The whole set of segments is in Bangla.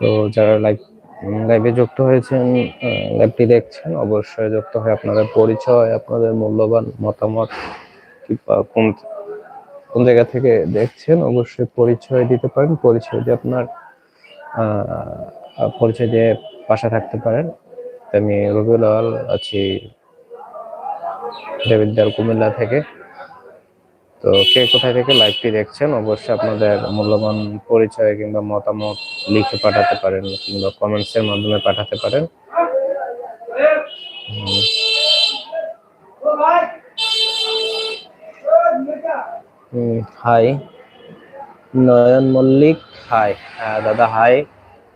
তো যারা লাইভ লাইভে যুক্ত হয়েছেন লাইভটি দেখছেন, অবশ্যই যুক্ত হয়ে আপনাদের পরিচয়, আপনাদের মূল্যবান মতামত কিংবা কোন কোন জায়গা থেকে দেখছেন, অবশ্যই পরিচয় দিতে পারেন, পরিচয় দিয়ে আপনার পরিচয় দিয়ে পাশে থাকতে পারেন। আমি রবিউল আছি দেবিদ্যার কুমিল্লা থেকে। তো কে কোথায় থেকে লাইভটি দেখছেন, অবশ্যই আপনাদের মূল্যবান পরিচয় কিংবা মতামত লিখে পাঠাতে পারেন কিংবা কমেন্টসের মাধ্যমে পাঠাতে পারেন। হাই নয়ন মল্লিক হাই দাদা হাই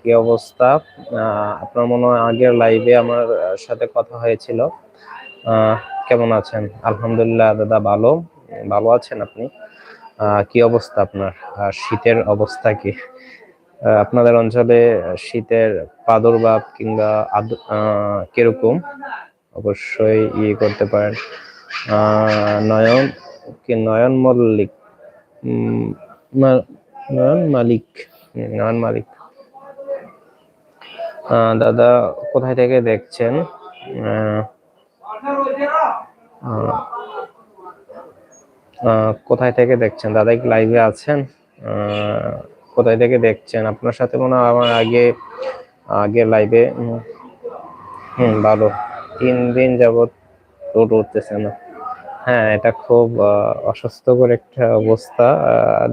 কি অবস্থা? আপনার মনে হয় আগের লাইভে আমার সাথে কথা হয়েছিল। কেমন আছেন? আলহামদুলিল্লাহ, দাদা, ভালো। ভালো আছেন আপনি? কি অবস্থা আপনার? শীতের অবস্থা কি? আপনাদের অঞ্চলে শীতের প্রাদুর্ভাব কিংবা কীরকম? অবশ্যই ইয়ে করতে পারেন। নয়ন, কি নয়ন মল্লিক? নয়ন মালিক নয়ন মালিক। দাদা কোথায় থেকে দেখছেন? কোথায় থেকে দেখছেন? দাদা কি লাইভে আছেন? কোথায় থেকে দেখছেন? আপনার সাথে মনে হয় আমার আগে আগে লাইভে হুম, ভালো। তিন দিন যাবত রোড উঠতেছে না। হ্যাঁ এটা খুব অস্বাস্থ্যকর একটা অবস্থা।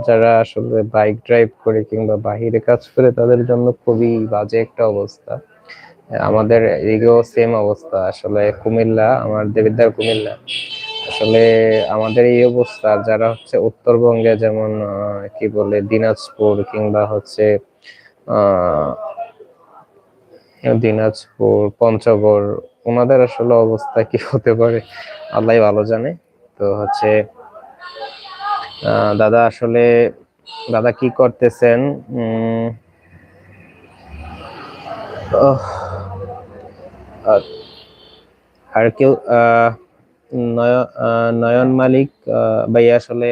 যারা আসলে বাইক ড্রাইভ করে কিংবা বাহিরে কাজ করে, তাদের জন্য খুবই বাজে একটা অবস্থা। আমাদের এদিকেও সেম অবস্থা। আসলে কুমিল্লা, আমার দেবিদ্দার কুমিল্লা। আসলে আমাদের এই অবস্থা, যারা হচ্ছে উত্তরবঙ্গে যেমন কি বলে, দিনাজপুর কিংবা হচ্ছে দিনাজপুর, পঞ্চগড় ওনাদের আসলে অবস্থা কি হতে পারে আল্লাহ ভালো জানে। তো হচ্ছে দাদা আসলে, দাদা কি করতেছেন? আর কেউ নয়ন মালিক ভাই আসলে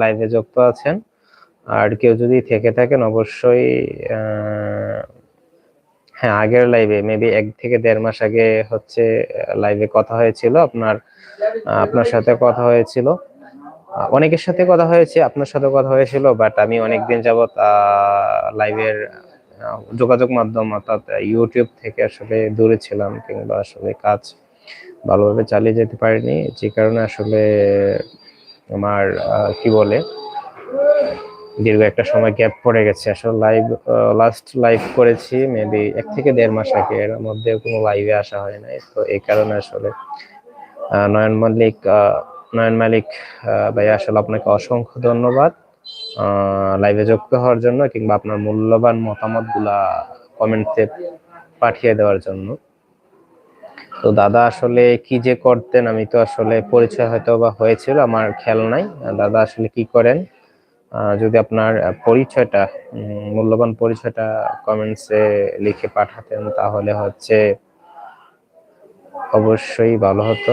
লাইভে যুক্ত আছেন। আর কেউ যদি থেকে থাকেন, অবশ্যই হ্যাঁ আগের লাইভে মেবি এক থেকে দেড় মাস আগে হচ্ছে লাইভে কথা হয়েছিল। আপনার আপনার সাথে কথা হয়েছিল। অনেকের সাথে কথা হয়েছে, আপনার সাথে কথা হয়েছিল বাট আমি অনেকদিন যাবত লাইভের যোগাযোগ মাধ্যম অর্থাৎ ইউটিউব থেকে আসলে দূরে ছিলাম কিংবা আসলে কাজ ভালোভাবে চালিয়ে যেতে পারিনি, যে কারণে আসলে আমার কি বলে, দীর্ঘ একটা সময় গ্যাপ পড়ে গেছে। আসলে লাইভ লাস্ট লাইভ করেছি মেবি এক থেকে দেড় মাস আগে, এর মধ্যে কোনো লাইভে আসা হয় নাই। তো এই কারণে আসলে নয়ন মল্লিক নয়ন মালিক ভাই আসলে আপনাকে অসংখ্য ধন্যবাদ লাইভে যুক্ত হওয়ার জন্য কিংবা আপনার মূল্যবান মতামতগুলা কমেন্টে পাঠিয়ে দেওয়ার জন্য। তো দাদা আসলে কি যে করতেন, আমি তো আসলে পরিচয় হয়তো বা হয়েছিল, আমার খেয়াল নাই। দাদা আসলে কি করেন? যদি আপনার পরিচয়টা মূল্যবান পরিচয়টা কমেন্টসে লিখে পাঠাতেন, তাহলে হচ্ছে অবশ্যই ভালো হতো।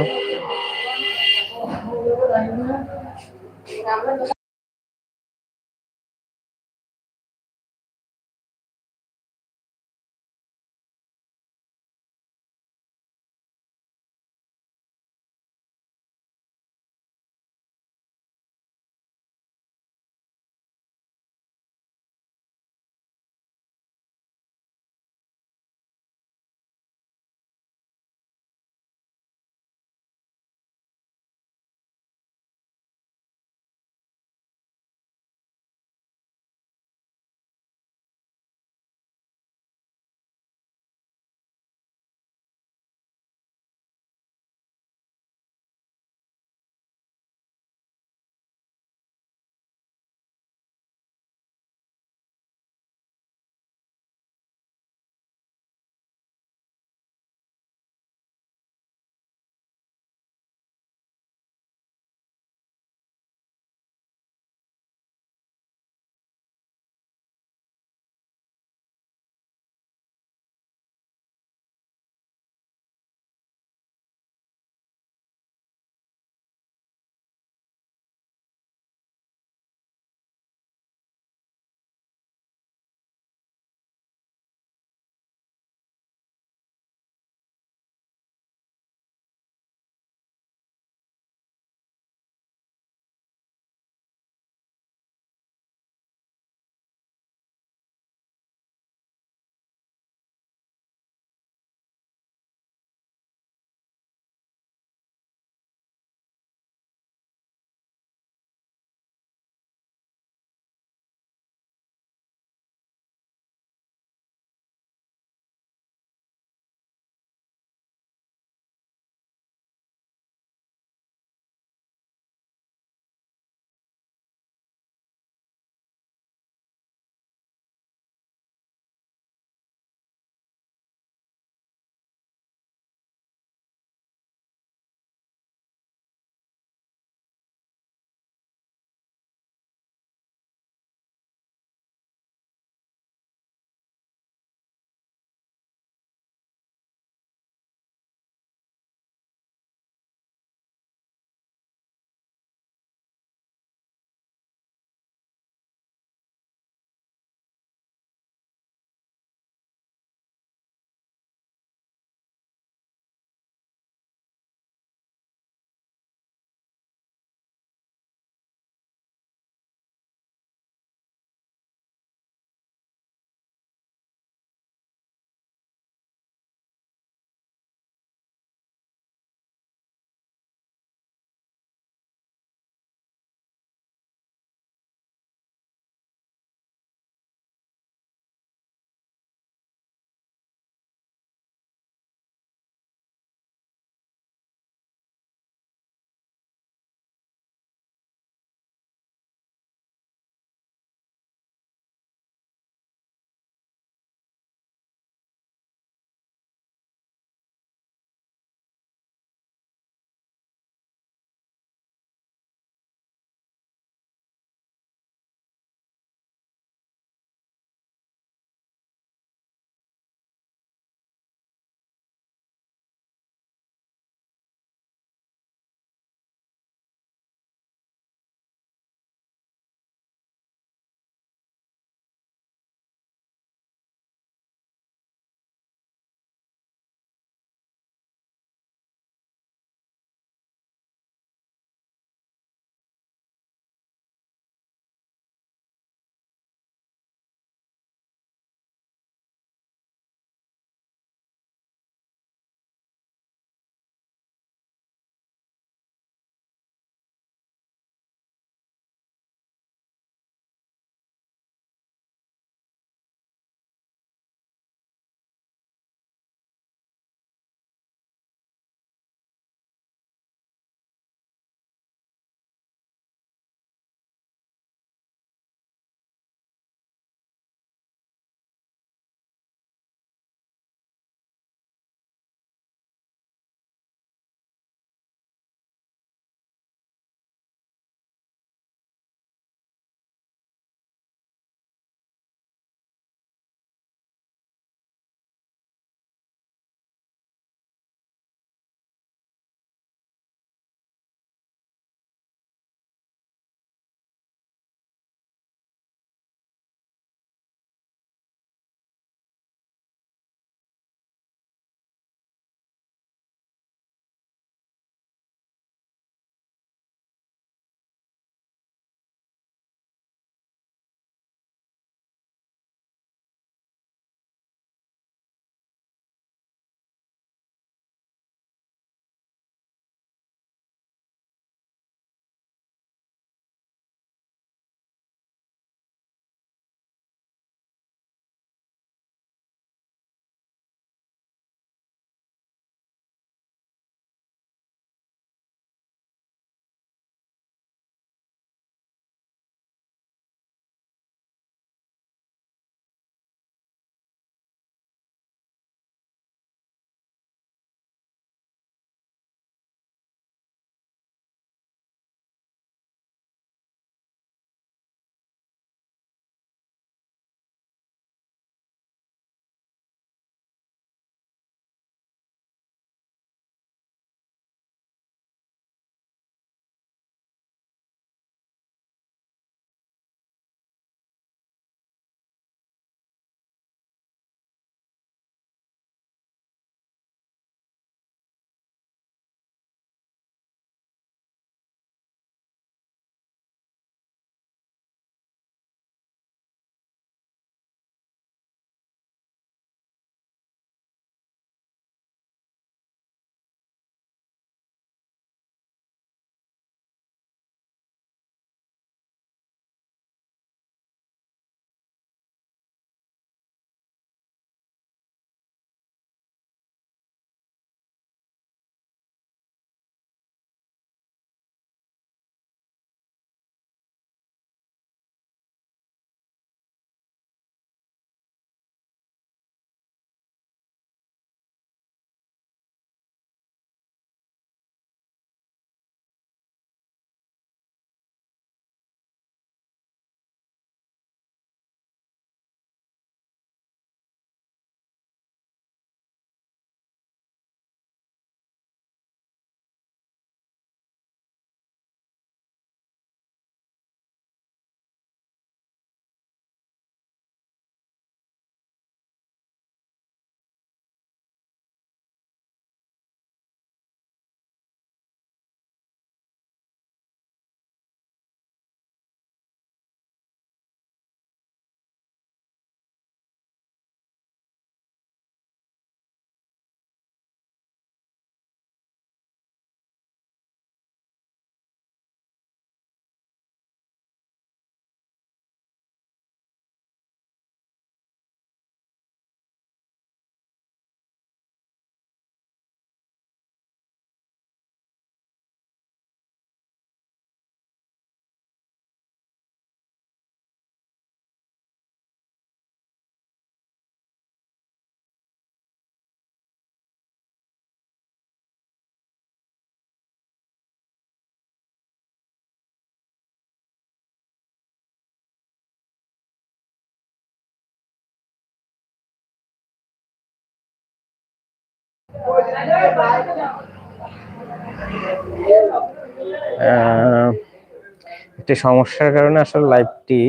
একটি সমস্যার কারণে আসলে লাইভটি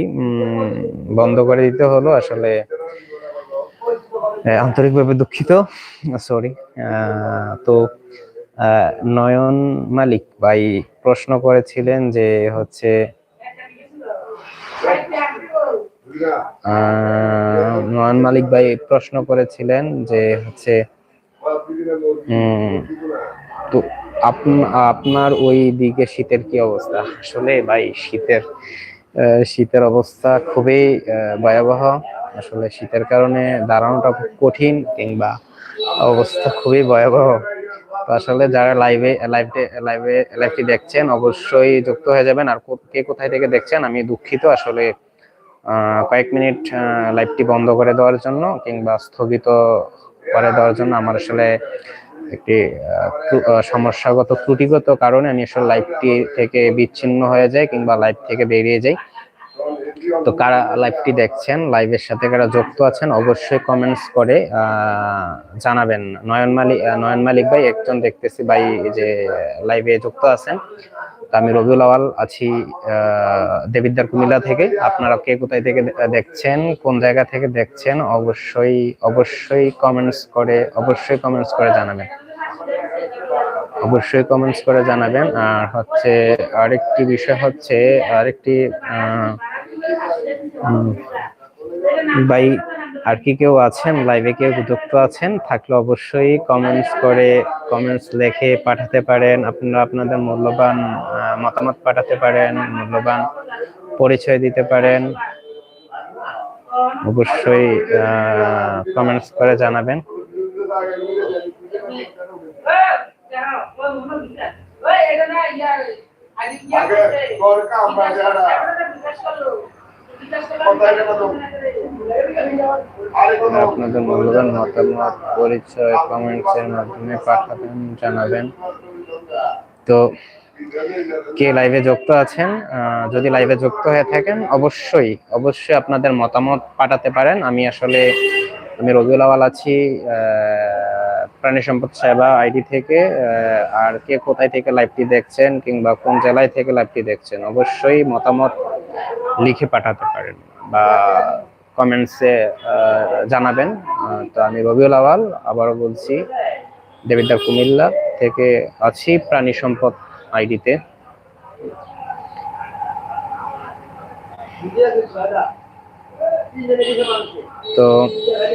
বন্ধ করে দিতে হলো। আসলে আন্তরিকভাবে দুঃখিত। সরি তো নয়ন মালিক ভাই প্রশ্ন করেছিলেন যে হচ্ছে নয়ন মালিক ভাই প্রশ্ন করেছিলেন যে হচ্ছে তো আপ- আপনার ওই দিকে শীতের কি অবস্থা? আসলে ভাই, শীতের শীতের অবস্থা খুবই ভয়াবহ। আসলে শীতের কারণে দাঁড়ানোটা খুব কঠিন কিংবা অবস্থা খুবই ভয়াবহ। আসলে যারা লাইভে লাইভে লাইভে লাইভটি দেখছেন, অবশ্যই যুক্ত হয়ে যাবেন। আর কে কোথায় থেকে দেখছেন, আমি দুঃখিত। আসলে কয়েক মিনিট লাইভটি বন্ধ করে দেওয়ার জন্য কিংবা স্থগিত করে দেওয়ার জন্য আমার আসলে একটি সমস্যাগত, ত্রুটিগত কারণে আমি আসলে লাইভটি থেকে বিচ্ছিন্ন হয়ে যাই কিংবা লাইভ থেকে বেরিয়ে যাই। তো কারা লাইভটি দেখছেন লাইভের সাথে কারা যুক্ত আছেন, অবশ্যই কমেন্টস করে জানাবেন। নয়ন মালিক নয়ন মালিক ভাই, একজন দেখতেছি ভাই যে লাইভে যুক্ত আছেন। আমি রবিউল আওয়াল আছি দেবিদ্বার কুমিল্লা থেকে। আপনারা কে কোথায় থেকে দেখছেন, কোন জায়গা থেকে দেখছেন, অবশ্যই অবশ্যই কমেন্টস করে, অবশ্যই কমেন্টস করে জানাবেন। অবশ্যই কমেন্টস করে জানাবেন। আর হচ্ছে, আরেকটি বিষয় হচ্ছে, আরেকটি ভাই আর কি কেউ আছেন? লাইভে কেউ যুক্ত আছেন? থাকলে অবশ্যই কমেন্টস করে কমেন্টস লিখে পাঠাতে পারেন। আপনারা আপনাদের মূল্যবান মতামত পাঠাতে পারেন, মূল্যবান পরিচয় দিতে পারেন। অবশ্যই কমেন্টস করে জানাবেন। আপনাদের মূল্যবান মতামত, পরিচয় কমেন্টসের মাধ্যমে পাঠাবেন, জানাবেন। তো কে লাইভে যুক্ত আছেন যদি লাইভে যুক্ত হয়ে থাকেন, অবশ্যই অবশ্যই আপনাদের মতামত পাঠাতে পারেন। আমি আসলে, আমি রবিউল আওয়াল আছি প্রাণী সম্পদ সেবা আইডি থেকে আর কে কোথায় থেকে লাইভটি দেখছেন কিংবা কোন জেলায় থেকে লাইভটি দেখছেন, অবশ্যই মতামত লিখে পাঠাতে পারেন বা কমেন্টসে জানাবেন। তো আমি রবিউল আওয়াল, আবারও বলছি দেবিদ্বার কুমিল্লা থেকে আছি প্রাণী সম্পদ আইডিতে। তো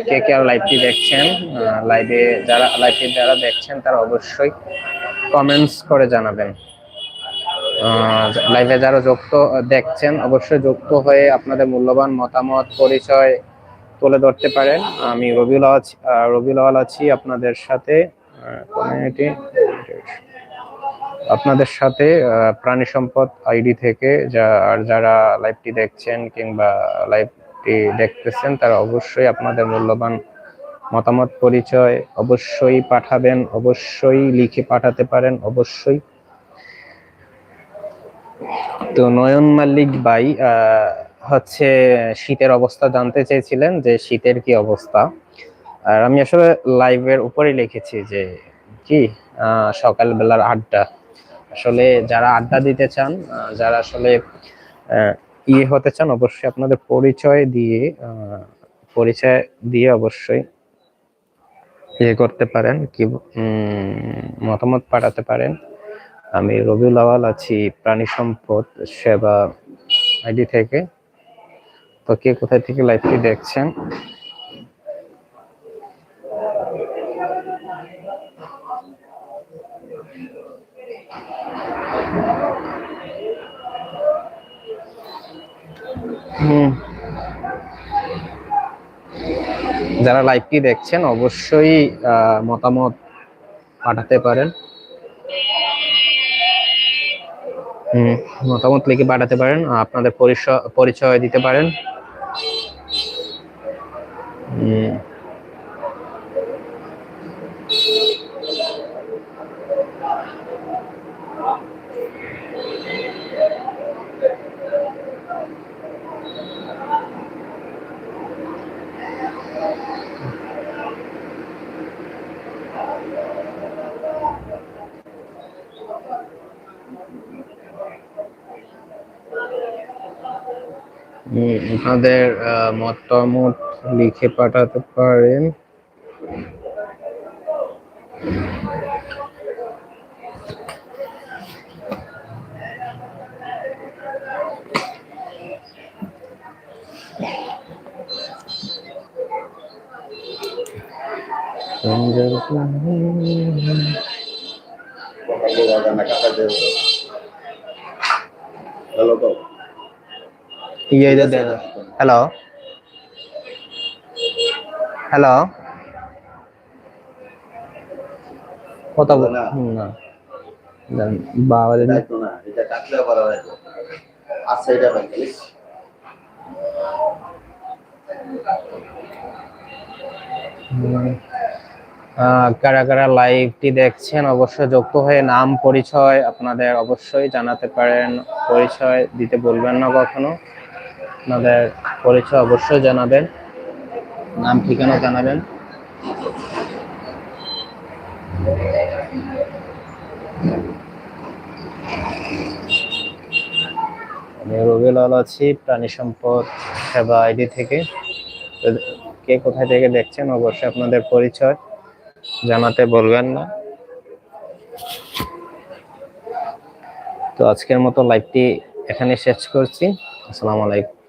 কে কে আর লাইভটি দেখছেন লাইভে যারা লাইভে যারা দেখছেন, তারা অবশ্যই কমেন্টস করে জানাবেন। লাইভে যারা যুক্ত দেখছেন, অবশ্যই যুক্ত হয়ে আপনাদের মূল্যবান মতামত, পরিচয় তুলে ধরতে পারেন। আমি রবিউল আওয়াজ রবিউল আওয়াল আছি আপনাদের সাথে আপনাদের সাথে প্রাণী সম্পদ আইডি থেকে যা, আর যারা লাইভটি দেখছেন কিংবা লাইভটি দেখতেছেন, তারা অবশ্যই আপনাদের মূল্যবান মতামত, পরিচয় অবশ্যই পাঠাবেন, অবশ্যই লিখে পাঠাতে পারেন, অবশ্যই তো নয়ন মাল্লিক ভাই হচ্ছে শীতের অবস্থা জানতে চেয়েছিলেন যে শীতের কি অবস্থা। আর আমি আসলে লাইভের উপরে লিখেছি যে কি সকালবেলার আড্ডা। আসলে যারা আড্ডা দিতে চান যারা আসলে ইয়ে হতে চান, অবশ্যই আপনাদের পরিচয় দিয়ে পরিচয় দিয়ে অবশ্যই ইয়ে করতে পারেন, কি মতামত পাঠাতে পারেন। আমি রবিউল আওয়াল আছি, প্রাণী সম্পদ, সেবা আইডি থেকে। তো কে কোথায় থেকে লাইভটি দেখছেন? যারা লাইভটি দেখছেন, অবশ্যই মতামত পাঠাতে পারেন। মতামত লিখে পাঠাতে পারেন আপনাদের পরিচয় দিতে পারেন। আপনাদের মতামত লিখে পাঠাতে পারেন। ইয়ে হ্যালো হ্যালো কথা বল। না। বাবা এটা কাটলে আচ্ছা এটা কারা কারা লাইভটি দেখছেন অবশ্যই যুক্ত হয়ে নাম পরিচয় আপনাদের অবশ্যই জানাতে পারেন। পরিচয় দিতে বলবেন না কখনো। আপনাদের পরিচয় অবশ্যই জানাবেন, নাম, ঠিকানা জানাবেন। আমি রবিলাল আছি, প্রাণী সম্পদ সেবা আইডি থেকে। কে কোথায় থেকে দেখছেন, অবশ্যই আপনাদের পরিচয় জানাতে বলবেন না। তো আজকের মতো লাইভটি এখানে শেষ করছি। আসসালামু আলাইকুম।